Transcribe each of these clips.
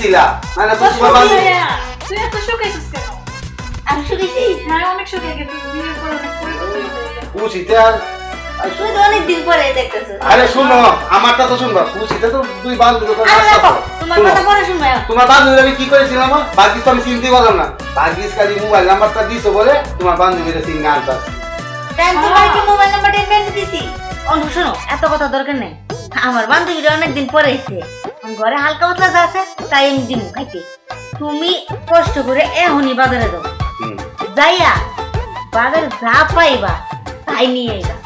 ছিলা মানে বান্ধবী ভাইয়া, তুই এত শোকাইছিস কেন? আমি শুনেছি হ্যাঁ, অনেক শোকাই গেছিস। বিয়ের পর অনেক পরিবর্তন গেছে। খুশিতে আর তুই তো অনেক দিন পরে দেখতেছো আরে শুনো আমারটা তো শুনবা খুশিতে তো দুই বান্ধবী তো তো। তোমার কথা পরে শুনব এখন। তোমার বান্ধবীর আমি কি করেছিলাম বাকিস তো আমি চিনতে পারলাম না বাকিস খালি মোবাইল নাম্বারটা দিছো বলে তোমার বান্ধবীরা সিং গান পাচ্ছি তাই আমি তোমার কি মোবাইল নাম্বারটা এমনি দিছি অনু শোনো এত কথা দরকার নেই আমার বান্ধবীরা অনেকদিন পরে এসে আমার ঘরে হালকা পাতলা যা আছে তাই আমি দিন খাইতে। তুমি কষ্ট করে এখনই বাজারে যাও। যাইয়া বাজারে যা পাইবা তাই নিয়ে আইবা।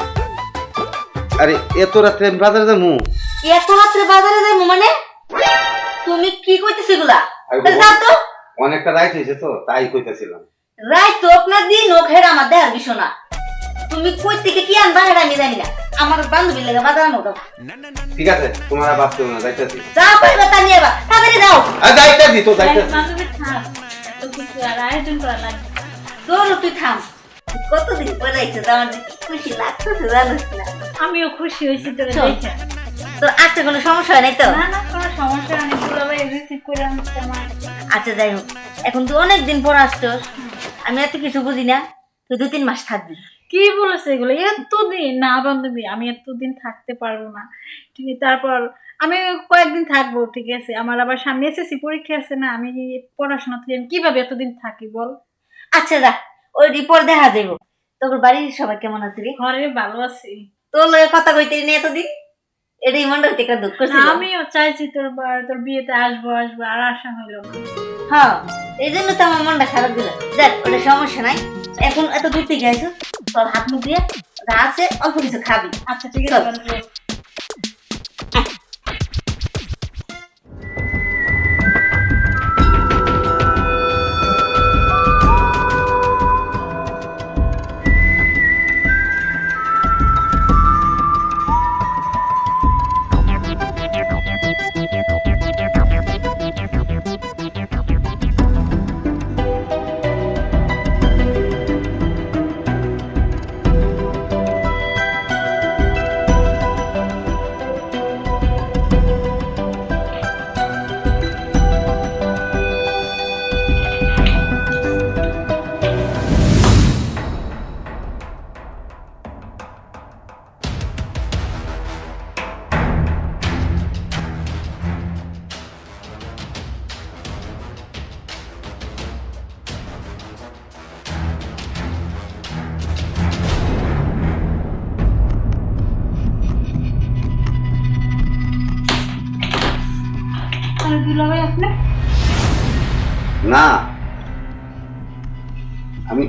আরে এত রাত্রে আমি বাজারে যাব এত রাত্রে বাজারে যাব মানে? তুমি কি কইতেছ এগুলা? আরে তো। অনেকটা রাইট হয়েছে তো তাই কইতেছিলাম। রাইট তো আপনার দিন ও খেয়ে আমার দেহার বিষয় না। তুমি কই থেকে কি আনবা এটা আমি জানি না। আমার বান্ধবী লেগে দাও। ঠিক আছে তোমার আর বাঁচতে হবে না যাইতেছি যা পাইবা তা নিয়ে বা তাড়াতাড়ি যাও। আর যাইতেছি তো যাইতেছি বান্ধবী থাক। এত কিছু আর আয়োজন করা লাগবে তোর তুই থাম। কতদিন পরে আইছে তো আমার খুশি লাগতেছে জানিস না? আমিও খুশি হয়েছি তোরে। দেখে। তোর কোনো সমস্যা হয় তো? না না কোনো সমস্যা নেই। দুলাভাই রিসিভ করে আমার আচ্ছা যাই হোক। এখন তুই অনেক দিন পর আসছস। আমি এত কিছু বুঝি না। তুই দু তিন মাস থাকবি। কি বলেছে এগুলো? এতদিন না বান্ধবী আমি এতদিন থাকতে পারব না। ঠিক আছে তারপর আমি কয়েকদিন থাকব ঠিক আছে? আমার আবার সামনে এসএসসি পরীক্ষা আছে না আমি পড়াশোনা থেকে আমি কীভাবে এতদিন থাকি বল? আচ্ছা যা ওই রিপোর্ট দেখা যাইব তোর বাড়ির সবাই কেমন আছে রে? ঘরে ভালো আছি। তোর লগে কথা কইতে নি এতদিন? এটাই মনটা হইতে একটা দুঃখ ছিল। আমিও চাইছি তোর তোর বিয়েতে আসব আসব আর আসা হইল না। হ্যাঁ এই জন্য তো আমার মনটা খারাপ দিল দেখ ওটা সমস্যা নাই। এখন এত দূর থেকে আইছো তোর হাত মুখ দিয়ে যা আছে অল্প কিছু খাবি আচ্ছা ঠিক চল। আছে আর দুলাভাই আপনি না। আমি